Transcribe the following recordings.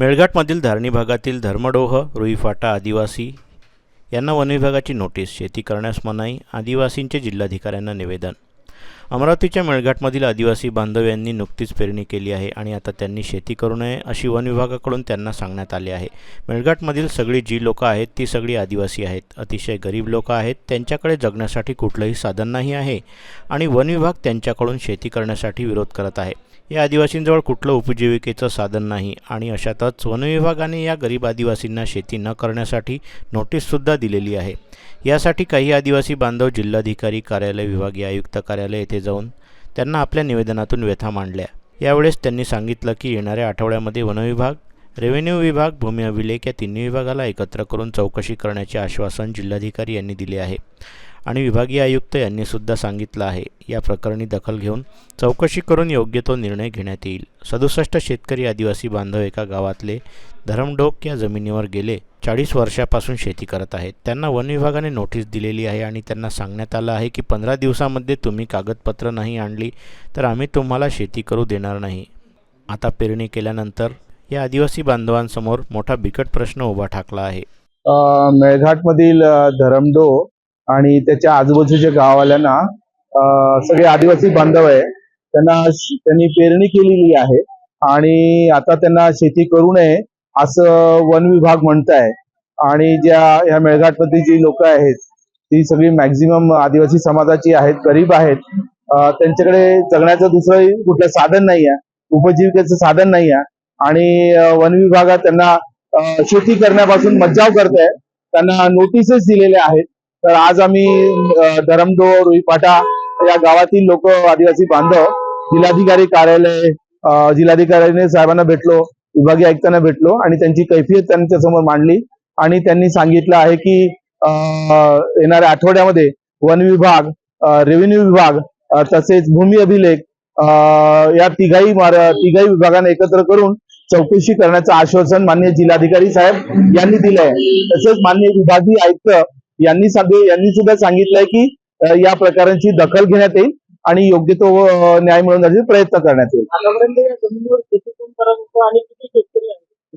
मेळघाटमधील धारणी भागातील धर्मडोह रुईफाटा आदिवासी यांना वनविभागाची नोटीस शेती करण्यास मनाई आदिवासींचे जिल्हाधिकाऱ्यांना निवेदन. अमरावतीच्या मेळघाटमधील आदिवासी बांधव यांनी नुकतीच पेरणी केली आहे आणि आता त्यांनी शेती करू नये अशी वन विभागाकडून त्यांना सांगण्यात आले आहे. मेळघाटमधील सगळी जी लोकं आहेत ती सगळी आदिवासी आहेत. अतिशय गरीब लोकं आहेत. त्यांच्याकडे जगण्यासाठी कुठलंही साधन नाही आहे आणि वन विभाग त्यांच्याकडून शेती करण्यासाठी विरोध करत आहे. या आदिवासींजवळ कुठलं उपजीविकेचं साधन नाही आणि अशातच वनविभागाने या गरीब आदिवासींना शेती न करण्यासाठी नोटीससुद्धा दिलेली आहे. यासाठी काही आदिवासी बांधव जिल्हाधिकारी कार्यालय विभागीय आयुक्त कार्यालय येथे जाऊन त्यांना आपल्या निवेदनातून व्यथा मांडल्या. यावेळेस त्यांनी सांगितलं की येणाऱ्या आठवड्यामध्ये वनविभाग रेव्हेन्यू विभाग भूमी अभिलेख या तिन्ही विभागाला एकत्र करून चौकशी करण्याचे आश्वासन जिल्हाधिकारी यांनी दिले आहे. आणि विभागीय आयुक्त यांनी सुद्धा सांगितलं आहे. या प्रकरणी दखल घेऊन चौकशी करून योग्य तो निर्णय घेण्यात येईल. सदुसष्ट शेतकरी आदिवासी बांधव एका गावातले धरमडोक या जमिनीवर गेले चाळीस वर्षापासून शेती करत आहेत. त्यांना वन विभागाने नोटीस दिलेली आहे आणि त्यांना सांगण्यात आलं आहे की पंधरा दिवसामध्ये तुम्ही कागदपत्र नाही आणली तर आम्ही तुम्हाला शेती करू देणार नाही. आता पेरणी केल्यानंतर या आदिवासी बांधवांसमोर मोठा बिकट प्रश्न उभा ठाकला आहे. मेळघाटमधील धरमडो आणि त्याच्या आजूबाजूच्या गावावाल्यांना सगळे आदिवासी बांधव आहे त्यांना त्यांनी पेरणी केलेली आहे आणि आता त्यांना शेती करू नये असं वन विभाग म्हणत आहे आणि ज्या या मेळघाटमधली जी लोक आहेत ती सगळी मॅक्झिमम आदिवासी समाजाची आहेत गरीब आहेत. त्यांच्याकडे जगण्याचं दुसरं कुठलं साधन नाही आहे उपजीविकेचं साधन नाही आहे आणि वन विभागात त्यांना शेती करण्यापासून मज्जाव करत आहे त्यांना नोटीसेस दिलेल्या आहेत. तर आज आम्ही अ, धरमडो रुईपाटा या गावातील लोक आदिवासी बांधव जिल्हाधिकारी कार्यालय जिल्हाधिकाऱ्याने जिल्हाधिकारी साहेबांना भेटलो विभागीय आयुक्तांना भेटलो आणि त्यांची कैफियत त्यांच्यासमोर मांडली. आणि त्यांनी सांगितलं आहे की येणाऱ्या आठवड्यामध्ये वन विभाग रेव्हेन्यू विभाग तसेच भूमी अभिलेख या तिघाही मार तिघाही विभागांना एकत्र करून चौकशी करण्याचं आश्वासन मान्य जिल्हाधिकारी साहेब यांनी दिलंय. तसेच मान्य विभागीय आयुक्त यांनी सांग- यांनी सुद्धा सांगितलंय की या प्रकारांची दखल घेण्यात येईल आणि योग्य तो न्याय मिळवण्याचे प्रयत्न करण्यात येईल.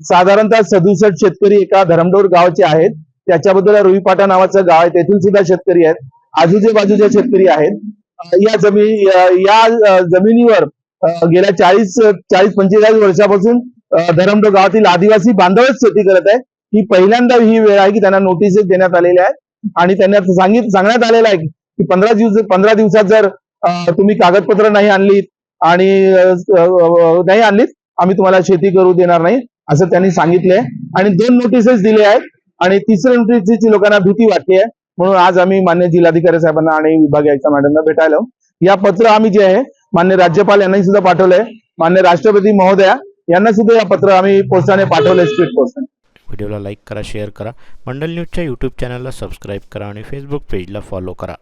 साधारणतः सदुसष्ट शेतकरी एका धरमडोर गावाचे आहेत. त्याच्याबद्दल रुईपाटा नावाचं गाव आहे तेथील सुद्धा शेतकरी आहेत. आजूचे बाजूचे शेतकरी आहेत. या जमीन या- जमिनीवर गेल्या चाळीस चाळीस पंचेचाळीस वर्षापासून धरमडो गावातील आदिवासी बांधवच शेती करत आहे ही पहिल्यांदा ही वेळ आहे की त्यांना नोटीसेस देण्यात आलेल्या आहेत. आणि त्यांना सांगित सांगण्यात आलेलं आहे की पंधरा दिवस पंधरा दिवसात जर तुम्ही कागदपत्र नाही आणलीत आणि नाही आणलीत आम्ही तुम्हाला शेती करू देणार नाही असं त्यांनी सांगितलंय. आणि दोन नोटीसेस दिले आहेत. आणि तिसऱ्या नोटीसची लोकांना भीती वाटली आहे. म्हणून आज आम्ही मान्य जिल्हाधिकारी साहेबांना आणि विभागीय आयुक्त मॅडमना भेटायला या पत्र आम्ही जे आहे मान्य राज्यपाल यांनाही सुद्धा पाठवलंय. मान्य राष्ट्रपती महोदया यांना सुद्धा या पत्र आम्ही पोस्टाने पाठवलंय स्पीड पोस्टाने व्हिडिओला लाईक करा शेअर करा. मंडल न्यूजच्या यूट्यूब चॅनलला सबस्क्राईब करा आणि फेसबुक पेजला फॉलो करा.